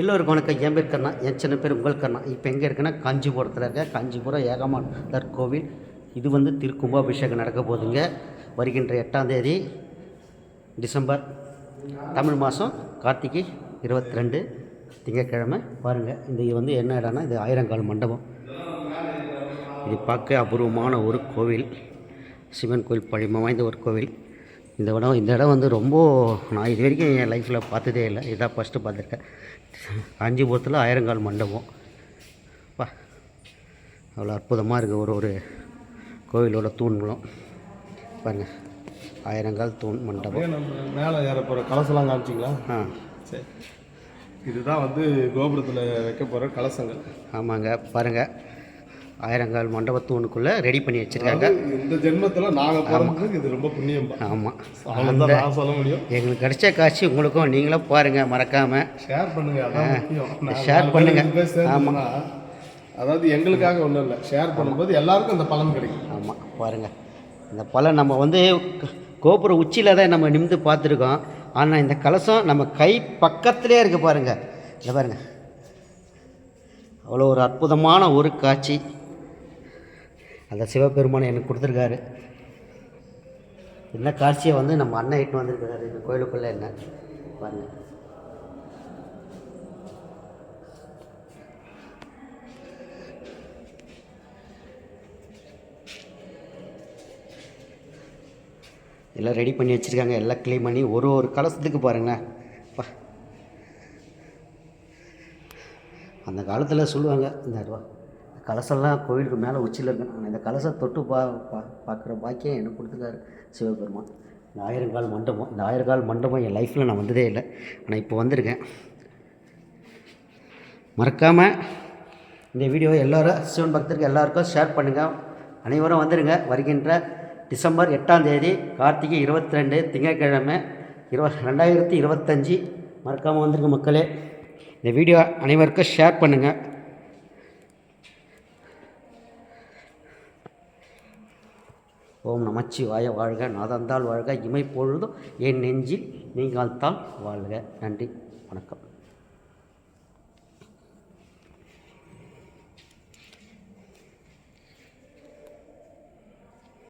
எல்லோருக்கும் வணக்கம். என் பேர் கண்ணா என் சின்ன பேர் உங்கள் கண்ணா இப்போ எங்கே இருக்குன்னா காஞ்சிபுரத்தில் இருக்க காஞ்சிபுரம் ஏகமானந்தர் கோவில். இது வந்து திருக்கும்பாபிஷேகம் நடக்க போகுதுங்க. வருகின்ற எட்டாம் தேதி டிசம்பர் தமிழ் மாதம் கார்த்திகை இருபத்தி ரெண்டு திங்கட்கிழமை. பாருங்கள் இந்த இது வந்து என்ன இடம்னா இது ஆயிரங்கால் மண்டபம். இது பார்க்க அபூர்வமான ஒரு கோவில். சிவன் கோவில் பழிமம் வாய்ந்த ஒரு கோவில். இந்த இடம் இந்த இடம் வந்து ரொம்ப நான் இது வரைக்கும் என் லைஃப்பில் பார்த்ததே இல்லை. இதான் ஃபஸ்ட்டு பார்த்துருக்கேன். காஞ்சிபுரத்தில் ஆயிரங்கால் மண்டபம். பா அவ்வளோ அற்புதமாக இருக்குது ஒரு ஒரு கோவிலோட தூண்களும். பாருங்கள் ஆயிரங்கால் தூண் மண்டபம். மேலே ஏற போகிற கலசெல்லாம் காமிச்சிங்களா? ஆ. சரி. இதுதான் வந்து கோபுரத்தில் வைக்க போகிற கலசங்கள். ஆமாங்க. பாருங்கள் ஆயிரங்கால் மண்டபத்தூணுக்குள்ளே ரெடி பண்ணி வச்சுருக்காங்க. இந்த ஜென்மத்தில் நாங்கள் பிறந்ததுக்கு இது ரொம்ப புண்ணியம் ஆமாம் நான் சொல்ல முடியும். எங்களுக்கு கிடைச்ச காட்சி உங்களுக்கும் நீங்களும் பாருங்கள் மறக்காமல் ஷேர் பண்ணுங்க அதான் முக்கியம். நான் share நாலு பேர் பண்ணுங்க. ரெண்டு பேர் சேர்ந்தோம்னா, அதாவது எங்களுக்காக ஒன்றும் இல்லை. ஷேர் பண்ணும்போது எல்லாருக்கும் அந்த பலன் கிடைக்கும். ஆமாம் பாருங்கள் இந்த பழம் நம்ம வந்து கோபுர உச்சியில் தான் நம்ம நிமிந்து பார்த்துருக்கோம். ஆனால் இந்த கலசம் நம்ம கை பக்கத்திலே இருக்குது பாருங்கள் இதை பாருங்கள் அவ்வளோ ஒரு அற்புதமான ஒரு காட்சி. அந்த சிவபெருமான் எனக்கு கொடுத்துருக்காரு. என்ன காட்சியை வந்து நம்ம அண்ணன் இட்டு வந்திருக்காரு இந்த கோயிலுக்குள்ளே என்ன? பாருங்கள் எல்லாம் ரெடி பண்ணி வச்சுருக்காங்க. எல்லாம் க்ளீன் பண்ணி ஒரு ஒரு கலசத்துக்கு பாருங்களேன். அந்த காலத்தில் சொல்லுவாங்க இந்த ரூபா கலசம்லாம் கோவிலுக்கு மேலே உச்சியில் இருக்கு. நான் இந்த கலசம் தொட்டு பா பா பார்க்குற பாக்கியம் எனக்கு கொடுத்துருக்காரு சிவபெருமான். இந்த ஆயிரங்கால் மண்டபம் இந்த ஆயிரங்கால் மண்டபம் என் லைஃப்பில் நான் வந்ததே இல்லை. ஆனால் இப்போ வந்திருக்கேன். மறக்காமல் இந்த வீடியோ எல்லோரும் சிவன் பக்தருக்கு எல்லாருக்கும் ஷேர் பண்ணுங்கள் அனைவரும் வந்துடுங்க வருகின்ற டிசம்பர் எட்டாம் தேதி கார்த்திகை இருபத்தி ரெண்டு திங்கட்கிழமை இருவ ரெண்டாயிரத்தி இருபத்தஞ்சி. மறக்காமல் வந்துருங்க மக்களே. இந்த வீடியோ அனைவருக்கும் ஷேர் பண்ணுங்கள் ஓம் நமச்சிவாய வாழ்க நாதந்தால் வாழ்க இமை பொழுதும் என் நெஞ்சில் நீங்கள் தாள் வாழ்க. நன்றி வணக்கம்.